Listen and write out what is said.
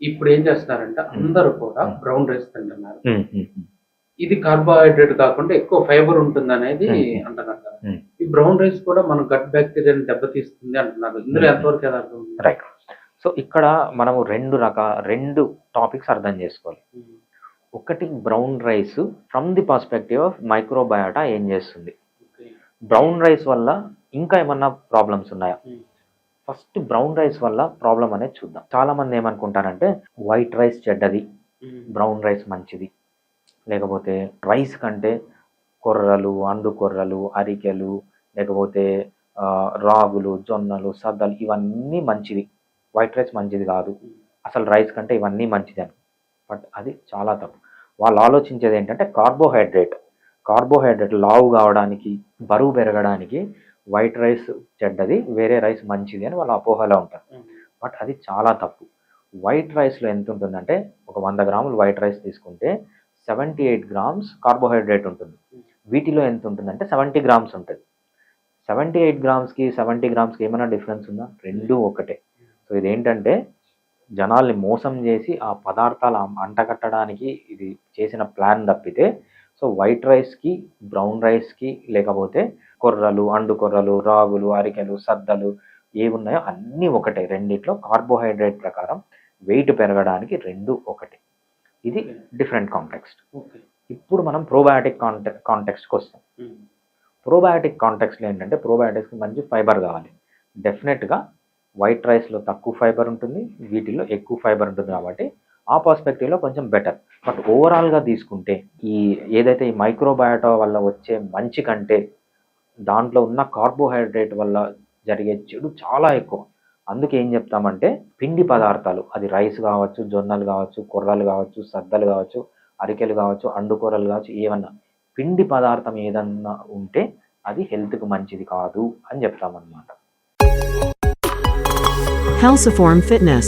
ఇప్పుడు ఏం చేస్తున్నారంటే అందరూ కూడా. బ్రౌన్ రైస్ తింటున్నారు. ఇది కార్బోహైడ్రేట్ కాకుండా ఎక్కువ ఫైబర్ ఉంటుంది అనేది. అంటున్నారు కదా. ఈ బ్రౌన్ రైస్ కూడా మన గట్ బ్యాక్టీరియాని దెబ్బతీస్తుంది అంటున్నారు ఇందులో. ఎంతవరకు ఉంది? రైట్ సో ఇక్కడ మనము రెండు రకాల రెండు టాపిక్స్ అర్థం చేసుకోవాలి. ఒకటి brown rice from the perspective of microbiota ఏం చేస్తుంది. బ్రౌన్ రైస్ వల్ల ఇంకా ఏమన్నా ప్రాబ్లమ్స్ ఉన్నాయా. ఫస్ట్ బ్రౌన్ రైస్ వల్ల ప్రాబ్లం అనేది చూద్దాం. చాలా మంది ఏమనుకుంటారంటే వైట్ రైస్ చెడ్డది. బ్రౌన్ రైస్ మంచిది. లేకపోతే రైస్ కంటే కొర్రలు అండు కొర్రలు అరికెలు లేకపోతే రాగులు జొన్నలు సద్దలు ఇవన్నీ మంచిది వైట్ రైస్ మంచిది కాదు. అసలు రైస్ కంటే ఇవన్నీ మంచిది అని. బట్ అది చాలా తప్పు. వాళ్ళు ఆలోచించేది ఏంటంటే కార్బోహైడ్రేట్. కార్బోహైడ్రేట్ లావు కావడానికి బరువు పెరగడానికి వైట్ రైస్ చెడ్డది వేరే రైస్ మంచిది అని వాళ్ళ అపోహలో ఉంటారు. బట్ అది చాలా తప్పు. వైట్ రైస్లో ఎంత ఉంటుందంటే ఒక వంద గ్రాములు వైట్ రైస్ తీసుకుంటే సెవెంటీ ఎయిట్ గ్రామ్స్ కార్బోహైడ్రేట్ ఉంటుంది. వీటిలో ఎంత ఉంటుందంటే సెవెంటీ గ్రామ్స్ ఉంటుంది. సెవెంటీ ఎయిట్ గ్రామ్స్కి సెవెంటీ గ్రామ్స్కి ఏమైనా డిఫరెన్స్ ఉందా? రెండు ఒకటే. సో ఇదేంటంటే జనాల్ని మోసం చేసి ఆ పదార్థాలు అంటగట్టడానికి ఇది చేసిన ప్లాన్ తప్పితే సో వైట్ రైస్కి బ్రౌన్ రైస్కి లేకపోతే కొర్రలు అండు కొర్రలు రాగులు అరికెలు సద్దలు ఏవి ఉన్నాయో అన్నీ ఒకటే. రెండిట్లో కార్బోహైడ్రేట్ ప్రకారం వెయిట్ పెరగడానికి రెండు ఒకటే. ఇది డిఫరెంట్ కాంటెక్స్ట్. ఇప్పుడు మనం ప్రోబయాటిక్ కాంటె కాంటెక్స్ట్కి వస్తాం. ప్రోబయాటిక్ కాంటెక్స్లో ఏంటంటే ప్రోబయాటిక్స్కి మంచి ఫైబర్ కావాలి. డెఫినెట్గా వైట్ రైస్లో తక్కువ ఫైబర్ ఉంటుంది వీటిల్లో ఎక్కువ ఫైబర్ ఉంటుంది కాబట్టి ఆ పర్స్పెక్టివ్లో కొంచెం బెటర్ బట్ ఓవరాల్గా తీసుకుంటే ఈ ఏదైతే ఈ మైక్రోబయాటా వల్ల వచ్చే మంచి కంటే దాంట్లో ఉన్న కార్బోహైడ్రేట్ వల్ల జరిగే చెడు చాలా ఎక్కువ. అందుకే ఏం చెప్తామంటే పిండి పదార్థాలు అది రైస్ కావచ్చు జొన్నలు కావచ్చు కొర్రలు కావచ్చు సద్దలు కావచ్చు అరికెలు కావచ్చు అండుకూరలు కావచ్చు ఏమన్నా పిండి పదార్థం ఏదన్నా ఉంటే అది హెల్త్కి మంచిది కాదు అని చెప్తామన్నమాట. Halciform Fitness.